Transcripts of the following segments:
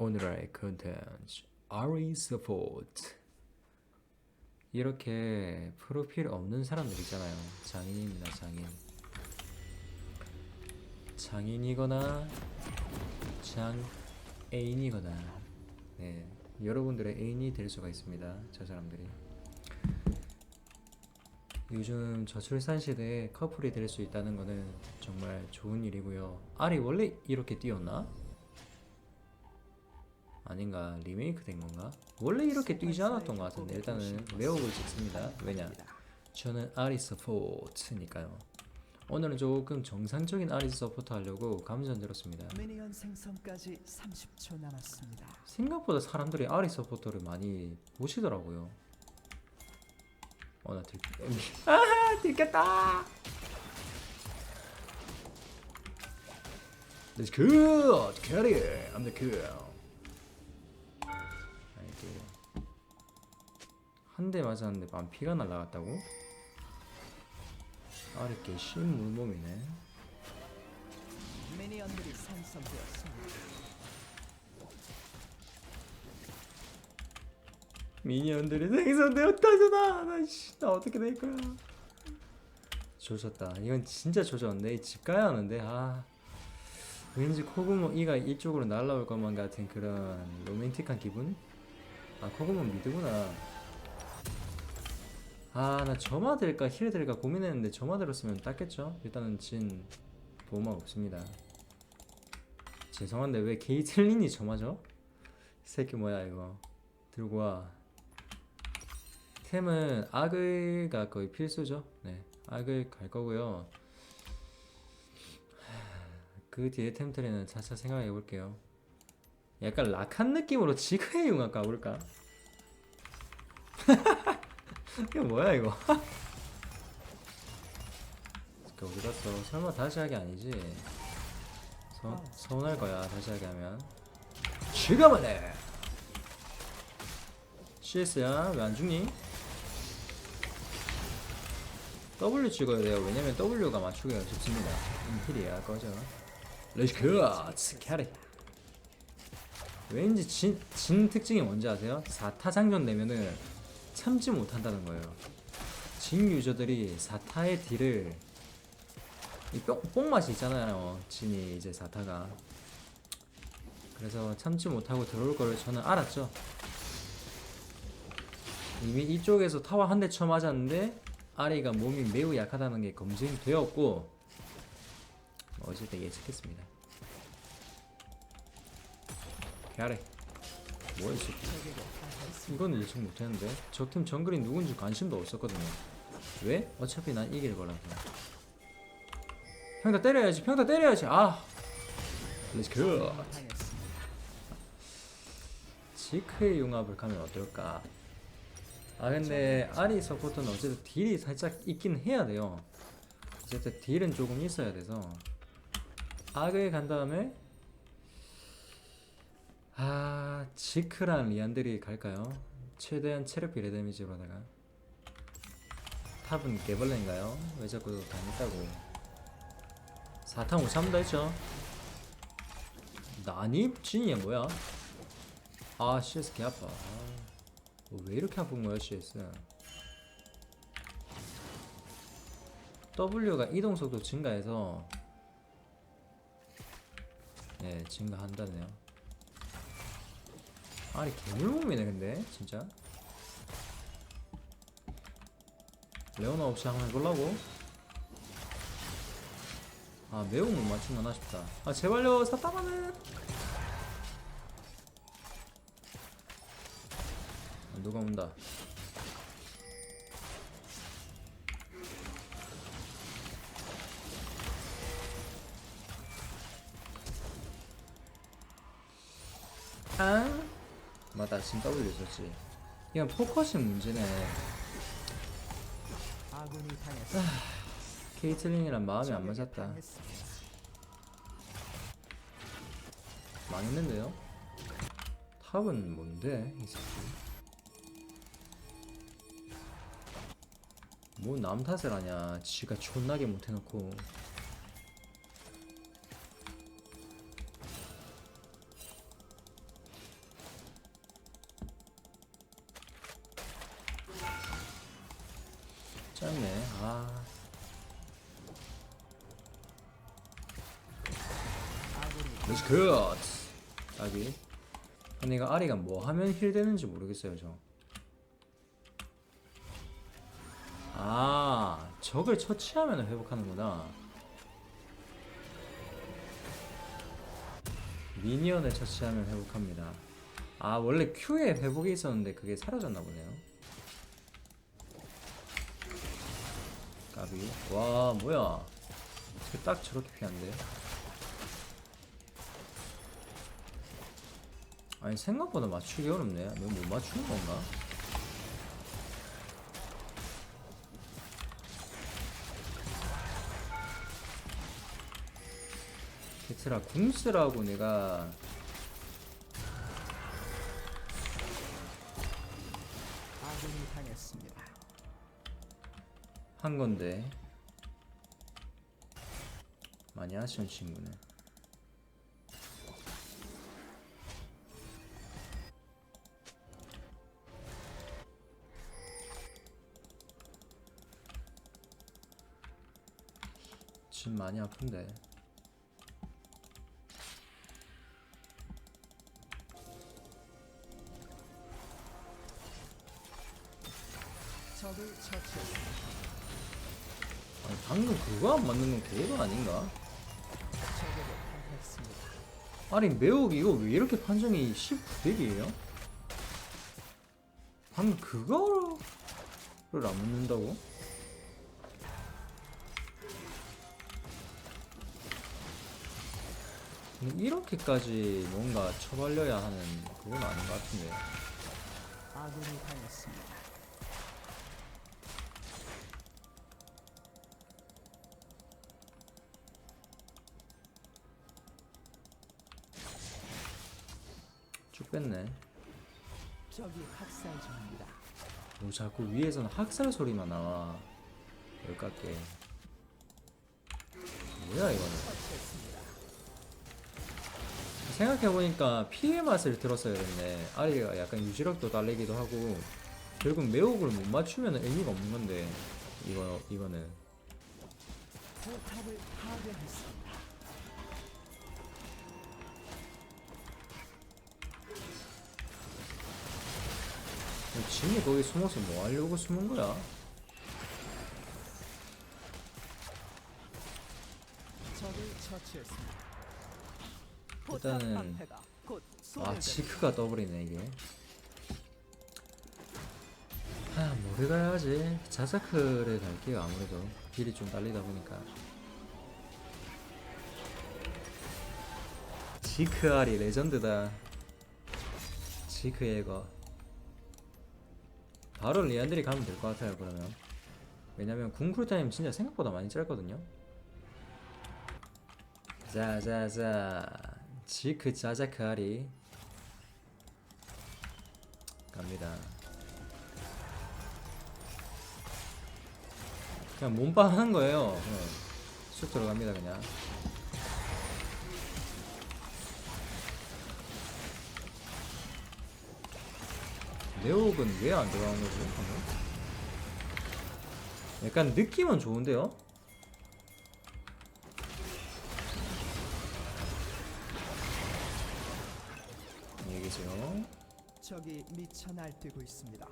오늘의 컨텐츠 RE 서포트 이렇게 프로필 없는 사람들 있잖아요. 장인입니다 장인. 장인이거나 장애인이거나. 네 여러분들의 애인이 될 수가 있습니다 저 사람들이. 요즘 저출산 시대에 커플이 될 수 있다는 거는 정말 좋은 일이고요. 아리 원래 이렇게 뛰었나? 아닌가 리메이크 된 건가? 원래 이렇게 뛰지 않았던 것 같은데 일단은 외우고 찍습니다 왜냐 저는 아리스 서포트니까요 오늘은 조금 정상적인 아리스 서포트 하려고 감전 들었습니다 미니언 생성까지 30초 남았습니다. 생각보다 사람들이 아리스 서포터를 많이 보시더라고요 어나 들... 아 들켰다 Let's go! Carry it! I'm the cool 아이고 한대 맞았는데 만 피가 날라갔다고? 아랫게 신 물몸이네. 미니언들이 생성되었습니다. 미니언들이 생성되었다잖아. 나씨 나 어떻게 될 거야? 조졌다. 이건 진짜 조졌는데 집 가야 하는데. 아. 왠지 코구모 이가 이쪽으로 날라올 것만 같은 그런 로맨틱한 기분 아 코구모 미드구나 아 나 점화 될까 힐 될까 고민했는데 점화 들었으면 땄겠죠 일단은 진 보호막 없습니다 죄송한데 왜 게이틀린이 점화죠? 이 새끼 뭐야 이거 들고 와 템은 악을가 거의 필수죠. 네, 악을 갈 거고요. 그 뒤에 템트리는 차차 생각해 볼게요. 약간 락한 느낌으로 지그의 융합 가볼까? 이게 뭐야 이거? 그 어디 갔어? 설마 다시 하기 아니지? 서, 서운할 거야 다시 하게 하면. 지금은 해. CS야 왜 안 죽니? W 찍어야 돼요. 왜냐면 W가 맞추기가 좋습니다. 인필이야 꺼져. 렛츠고 캐리. 왠지 진, 진 특징이 뭔지 아세요? 4타 장전 되면은 참지 못한다는 거예요. 진 유저들이 4타의 딜을 이 뽕, 뽕맛이 있잖아요. 진이 이제 4타가. 그래서 참지 못하고 들어올 거를 저는 알았죠. 이미 이쪽에서 타워 한 대 쳐맞았는데 아리가 몸이 매우 약하다는 게 검증되었고 어쨌든 예측했습니다. 개아래 뭐야 이 새끼 이거는 예측 못했는데 적팀 정글이 누군지 관심도 없었거든요. 왜? 어차피 난 이길 거라서. 평타 때려야지 평타 때려야지 아 렛츠고 당했습니다. 지크의 융합을 가면 어떨까? 아 근데 아리 서포트는 어쨌든 딜이 살짝 있긴 해야 돼요. 어쨌든 딜은 조금 있어야 돼서 악을 간 다음에 아 지크랑 리안들이 갈까요? 최대한 체력 비례 데미지로다가 탑은 개벌레인가요? 왜 자꾸 당했다고 4탕 5참다 했죠? 나니? 진이야 뭐야? 아 CS 개 아파 아, 뭐왜 이렇게 아픈 거야 CS W가 이동 속도 증가해서 네 증가한다네요 아니 개물몸이네 근데 진짜. 레오나 없이 한번 해보려고. 아 매우 못 맞추나 싶다. 아 제발요 사탕하는 아, 누가 온다. 맞다, 지금 W 줬지. 이건 포커싱 문제네. 당했습니다. 케이틀린이랑 마음이 안 맞았다. 망했는데요? 탑은 뭔데, 이 새끼? 뭐남 탓을 하냐. 지가 존나게 못해놓고. 짧네. 아, Let's go. 아기. 근데 이거 아리가 뭐 하면 힐 되는지 모르겠어요, 저. 아, 적을 처치하면 회복하는구나. 미니언을 처치하면 회복합니다. 아, 원래 Q에 회복이 있었는데 그게 사라졌나 보네요. 까비. 와, 뭐야. 어떻게 딱 저렇게 피한대? 아니 생각보다 맞추기 어렵네. 너무 못 맞추는 건가? 게트라 궁스라고 내가 아군이 당했습니다. 한 건데 많이 아쉬운 친구네. 진 많이 아픈데. 아니 방금 그거 안 맞는 건 그거 아닌가? 아니 매혹 이거 왜 이렇게 판정이 19덱이에요? 방금 그거를 안 묻는다고? 근데 이렇게까지 뭔가 처벌려야 하는 그건 아닌 것 같은데 아군이 당했습니다. 뺐네 적이 학살 중입니다. 뭐 자꾸 위에서는 학살 소리만 나와 열깎게 뭐야 이거는. 생각해보니까 피해 맛을 들었어야 됐네 아리가 약간 유지력도 달리기도 하고 결국 매혹을 못 맞추면 의미가 없는 건데 이거, 이거는 포탑을 파괴했습니다. 진이 거기 숨어서 뭐 하려고 숨은 거야? 일단은 아. 지크가 더블이네 이게. 아 뭐를 가야지? 자사크를 갈게요 아무래도. 길이 좀 딸리다 보니까. 지크 알이 레전드다. 지크 예거 바로 리안들이 가면 될 것 같아요 그러면. 왜냐면 궁쿨 타임 진짜 생각보다 많이 짧거든요. 자자자. 지크 자자크 알이. 갑니다. 그냥 몸빵 하는 거예요. 어. 쑥 들어갑니다 그냥 네옥은 왜 안 들어가는 거지? 약간 느낌은 좋은데요? 안녕히 계세요 적이 미쳐 날뛰고 있습니다.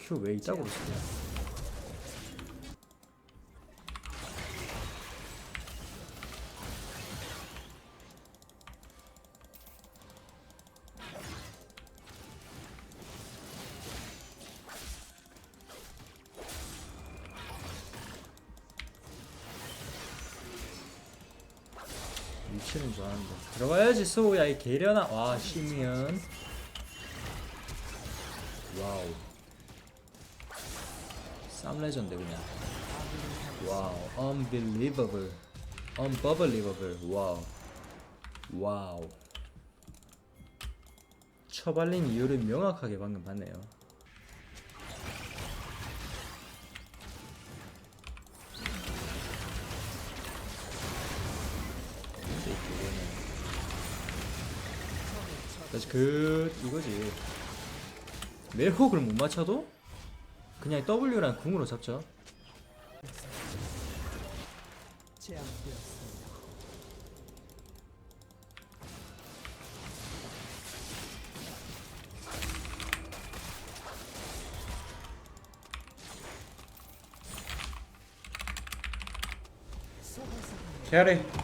큐왜 이따구로 쓰냐 치는 좋아하는데. 들어가야지 소우야. 이 개려나 와 시미언 와우. 쌈 레전드 그냥. 와우. unbelievable. unbelievable. 와우. 와우. 처발린 이유를 명확하게 방금 봤네요 다시 그 이거지 멜호그를 못 맞춰도 그냥 W랑 궁으로 잡죠. 잘해.